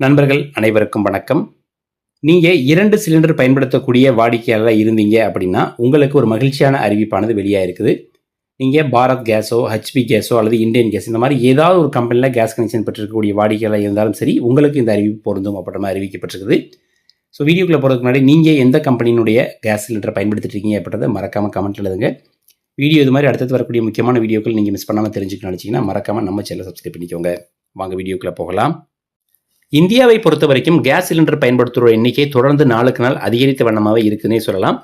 நண்பர்கள் அனைவருக்கும் வணக்கம். நீங்கள் இரண்டு சிலிண்டர் பயன்படுத்தக்கூடிய வாடிக்கையாளராக இருந்தீங்க அப்படின்னா உங்களுக்கு ஒரு மகிழ்ச்சியான அறிவிப்பானது வெளியாக இருக்குது. நீங்கள் பாரத் கேஸோ ஹெச்பி கேஸோ அல்லது இந்தியன் கேஸ் இந்த மாதிரி ஏதாவது ஒரு கம்பெனியில் கேஸ் கனெக்ஷன் பெற்றிருக்கக்கூடிய வாடிக்கையாளராக இருந்தாலும் சரி உங்களுக்கு இந்த அறிவிப்பு பொருந்தும் அப்படின்ற மாதிரி அறிவிக்கப்பட்டிருக்குது. ஸோ வீடியோக்குள்ளே போகிறதுக்கு முன்னாடி நீங்கள் எந்த கம்பெனியினுடைய கேஸ் சிலிண்டரை பயன்படுத்திட்டு இருக்கீங்க அப்படின்றத மறக்காமல் கமெண்ட் எழுதுங்க. வீடியோ இது மாதிரி அடுத்தது வரக்கூடிய முக்கியமான வீடியோக்கள் நீங்கள் மிஸ் பண்ணாமல் தெரிஞ்சுக்கணும் நினச்சிங்கன்னா மறக்காமல் நம்ம சேனலை சப்ஸ்கிரைப் பண்ணிக்கோங்க. வாங்க வீடியோக்குள்ளே போகலாம். இந்தியாவை பொறுத்த வரைக்கும் கேஸ் சிலிண்டர் பயன்படுத்துகிற எண்ணிக்கை தொடர்ந்து நாளுக்கு நாள் அதிகரித்த வண்ணமாகவே இருக்குன்னே சொல்லலாம்.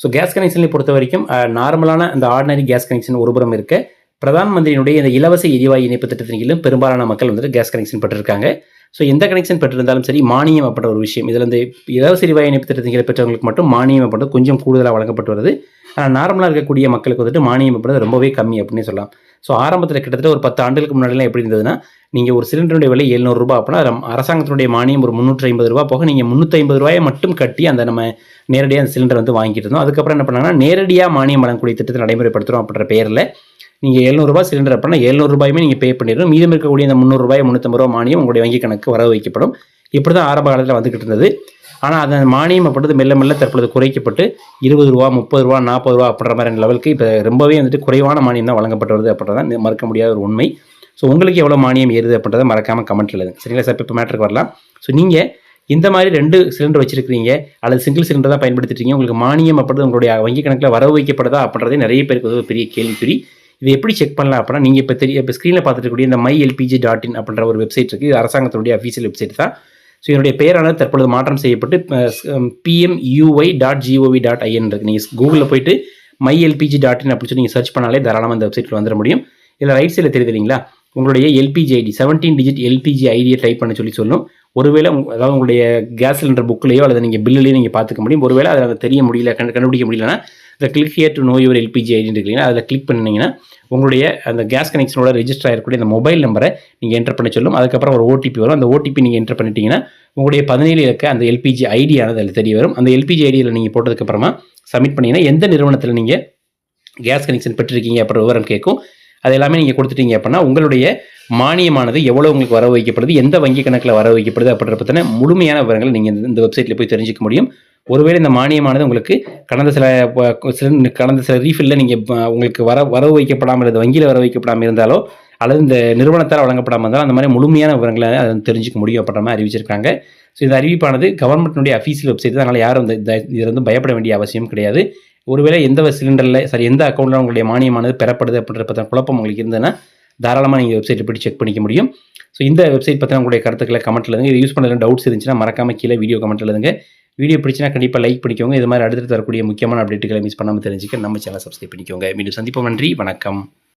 ஸோ கேஸ் கனெக்ஷனை பொறுத்த வரைக்கும் நார்மலான அந்த ஆர்டினரி கேஸ் கனெக்ஷன் ஒருபுறம் இருக்க. பிரதான் மந்திரியினுடைய இந்த இலவச எரிவாயு இணைப்பு திட்டத்தின் கீழும் பெரும்பாலான மக்கள் வந்துட்டு கேஸ் கனெக்ஷன் பெற்றிருக்காங்க. ஸோ எந்த கனெக்ஷன் பெற்றிருந்தாலும் சரி மானியம் அப்படின்ற ஒரு விஷயம். இதில் இந்த இலவச எரிவாயு இணைப்பு திட்டத்தின் பெற்றவங்களுக்கு மட்டும் மானியம் அப்படின்றது கொஞ்சம் கூடுதலாக வழங்கப்பட்டு வருது. ஆனால் நார்மலாக இருக்கக்கூடிய மக்களுக்கு வந்துட்டு மானியம் அப்படின்றது ரொம்பவே கம்மி அப்படின்னு சொல்லலாம். ஸோ ஆரம்பத்தில் கிட்டத்தட்ட ஒரு பத்து ஆண்டுகளுக்கு முன்னாடிலாம் எப்படி இருந்ததுன்னா நீங்கள் ஒரு சிலிண்டருடைய விலை எழுநூறுரூபா அப்படின்னா அரசாங்கத்தினுடைய மானியம் ஒரு முந்நூற்றி ஐம்பது ரூபா போக நீங்கள் முந்நூற்றி ஐம்பது ரூபாயை மட்டும் கட்டி அந்த நம்ம நேரடியாக அந்த சிலிண்டர் வந்து வாங்கிட்டு இருந்தோம். அதுக்கப்புறம் என்ன பண்ணாங்கன்னா நேரடியாக மானியம் வழங்கக்கூடிய திட்டத்தை நடைமுறைப்படுத்துகிறோம் அப்படின்ற பேரில் நீங்கள் எழுநூறுபா சிலிண்டர் அப்படின்னா எழுநூறு ரூபாயுமே நீங்கள் பே பண்ணிடணும். மீதம் இருக்கக்கூடிய அந்த முந்நூறுபாய் முந்நூற்றம்பது ரூபா மானியம் உங்களுடைய வங்கி கணக்கு வரவு வைக்கப்படும். இப்படி தான் ஆரம்ப காலத்தில் வந்துக்கிட்டு இருந்தது. ஆனால் அந்த மானியம் அப்படின்றது மெல்ல மெல்ல தற்பொழுது குறைக்கப்பட்டு இருபது ரூபா முப்பது ரூபா நாற்பது ரூபா அப்படின்ற மாதிரி லெவலுக்கு இப்போ ரொம்பவே வந்துட்டு குறைவான மானியம் தான் வழங்கப்பட்டு வருது அப்படின்றதான் மறுக்க முடியாத ஒரு உண்மை. ஸோ உங்களுக்கு எவ்வளோ மானியம் ஏறுது அப்படின்றத மறக்காமல் கமெண்ட்டில் எழுதுங்க. சரிங்களா சார் இப்போ மேட்ருக்கு வரலாம். ஸோ நீங்கள் இந்த மாதிரி ரெண்டு சிலிண்டர் வச்சிருக்கீங்க அல்லது சிங்கிள் சிலிண்டர் தான் பயன்படுத்திட்டீங்க உங்களுக்கு மானியம் அப்படின்றது உங்களுடைய வங்கி கணக்கில் வரவு வைக்கப்படுதா அப்படின்றதே நிறைய பேருக்கு ஒரு பெரிய கேள்விக்குறி. இது எப்படி செக் பண்ணலாம் அப்படின்னா நீங்கள் இப்போ தெரிய இப்போ ஸ்க்ரீனில் பார்த்துருக்கக்கூடிய இந்த மை எல்பிஜி டாட் இன் அப்படின்ற ஒரு வெப்சைட் இருக்குது இது அரசாங்கத்தினுடைய அஃபீஷியல் வெப்சைட் தான். ஸோ இதனுடைய பெயரானது தற்பொழுது மாற்றம் செய்யப்பட்டு PMUY dot GOV dot IN இருக்குது நீங்கள் கூகுளில் போயிட்டு மை எல்பிஜி டாட் இன் அப்படின்னு சொல்லி நீங்கள் சர்ச் பண்ணாலே தாராளமாக இந்த வெப்சைட்டில் வந்துட முடியும். இதில் ரைட் சைடில் தெரியுது இல்லைங்களா? உங்களுடைய LPG ID seventeen digit LPG ஐடியை டைப் பண்ண சொல்லி சொல்லும். ஒருவேளை அதாவது உங்களுடைய கேஸ் சிலிண்டர் புக்லேயோ அல்லது நீங்கள் பில்லுலேயோ நீங்கள் பார்த்துக்க முடியும். ஒருவேளை அதில் தெரிய முடியல கண்டு கண்டுபிடிக்க முடியலன்னா இந்த click here to know your LPG ஐடின்னு இருக்கீங்கன்னா அதில் கிளிக் பண்ணிங்கன்னா உங்களுடைய அந்த கேஸ் கனெக்ஷனோட ரெஜிஸ்டர் ஆகிருக்கக்கூடிய அந்த மொபைல் நம்பரை நீங்கள் என்டர் பண்ண சொல்லும். அதுக்கப்புறம் ஒரு ஓடிபி வரும். அந்த ஓடிபி நீங்கள் என்டர் பண்ணிட்டீங்கன்னா உங்களுடைய பதினேழு இருக்க அந்த எல்பிஜி ஐடியானது அதில் தெரிய வரும். அந்த எல்பிஜி ஐடியில் நீங்கள் போட்டதுக்கப்புறமா சப்மிட் பண்ணீங்கன்னா எந்த நிறுவனத்தில் நீங்கள் கேஸ் கனெக்ஷன் பெற்றிருக்கீங்க அப்புறம் விவரம் கேட்கும். அது எல்லாமே நீங்கள் கொடுத்துட்டீங்க அப்படின்னா உங்களுடைய மானியமானது எவ்வளோ உங்களுக்கு வர வைக்கப்படுது எந்த வங்கி கணக்கில் வர வைக்கப்படுது அப்படின்ற பற்றின முழுமையான விவரங்களை நீங்கள் இந்த- இந்த வெப்சைட்டில் போய் தெரிஞ்சுக்க முடியும். ஒருவேளை இந்த மானியமானது உங்களுக்கு கடந்த சில சில- கடந்த சில ரீஃபில்ல நீங்கள் உங்களுக்கு வர வரவு வைக்கப்படாமல் இருந்த வங்கியில் வர வைக்கப்படாமல் இருந்தாலோ அல்லது இந்த நிறுவனத்தால் வழங்கப்படாமல் இருந்தாலும் அந்த மாதிரி முழுமையான விவரங்களை அதை தெரிஞ்சுக்க முடியும் அப்படின்ற மாதிரி அறிவிச்சிருக்காங்க. ஸோ இந்த அறிவிப்பானது கவர்மெண்ட்டினுடைய அஃபீஷியல் வெப்சைட் தான். அதனால் யாரும் இந்த இந்த- இதில் வந்து பயப்பட வேண்டிய அவசியம் கிடையாது. ஒருவேளை எந்த சிலிண்டரில் சரி எந்த அக்கௌண்ட்டில் உங்களுடைய மானியமானது பெறப்படுது அப்படின்ற பற்றின குழப்பம் உங்களுக்கு இருந்ததுன்னா தாராளமாக நீங்கள் வெப்சைட்டை போய் செக் பண்ணிக்க முடியும். ஸோ இந்த வெப்சைட் பற்றின உங்களுடைய கருத்துக்களை கமெண்ட்டில் எழுதுங்க. இது யூஸ் பண்ணல டவுட்ஸ் இருந்துச்சுன்னா மறக்காம கீழே வீடியோ கமெண்ட்டில் எழுதுங்க. வீடியோ பிடிச்சினா கண்டிப்பாக லைக் பண்ணிக்கோங்க. இது மாதிரி அடுத்து வரக்கூடிய முக்கியமான அப்டேட்டுகளை மிஸ் பண்ணாமல் தெரிஞ்சுக்க நம்ம சேனல் சப்ஸ்கிரைப் பண்ணிக்கோங்க. மீண்டும் சந்திப்போம். நன்றி. வணக்கம்.